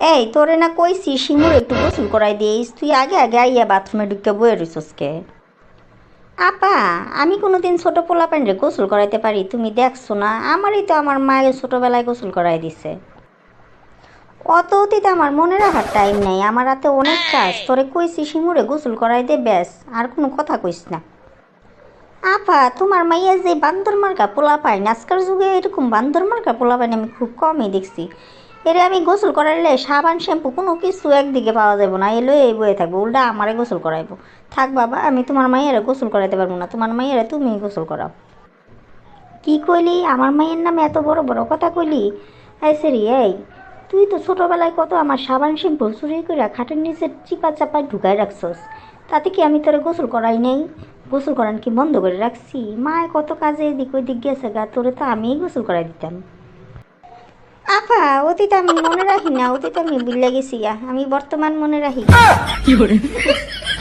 এই, তোরে না কইছি শিমুর একটু গোসল করাই দিস। তুই আগে আগে আইয়া বাথরুমে ঢুকে বয়ে রইছস কে? আপা, আমি কোনোদিন ছোট পোলা প্যান্ডে গোসল করাইতে পারি, তুমি দেখছ না? আমারই তো আমার মায়ের ছোটবেলায় গোসল করাই দিছে। অত অতীত আমার মনে রাখার টাইম নেই, আমার হাতে অনেক কাজ। তোরে কইছি শিমুরে গোসল করাই দে, ব্যাস, আর কোনো কথা কইস না। আপা, তোমার মাইয়া যে বান্দর মার্কা পোলা পায় আজকাল যুগে এরকম বান্দর মার্কা পোলা পায় আমি খুব কমই দেখছি। এরে আমি গোসল করাইলে সাবান, শ্যাম্পু, কোনো কিছু একদিকে পাওয়া যাবে না। এলো এই বয়ে থাকব, উল্টা আমারে গোসল করাইবো। থাক বাবা, আমি তোমার মাইয়ারে গোসল করাইতে পারব না। তোমার মাইয়ারে তুমি গোসল করাও। কি কইলি? আমার মায়ের নামে এত বড় বড় কথা কইলি? এই সেরি, এই, তুই তো ছোটোবেলায় কত আমার সাবান, শ্যাম্পু চুরি করে খাটের নিচে চিপা চাপায় ঢুকাই রাখছস। তাতে কি আমি তোরে গোসল করাই নেই? গোসল করান কি বন্ধ করে রাখছি? মায় কত কাজে এদিক ওইদিক গেছে গা, তোরে তো আমিই গোসল করাই দিতাম। আপা অতীত আমি মনে রাখি না অতীত আমি ভুলে গেছি আমি বর্তমান মনে রাখি।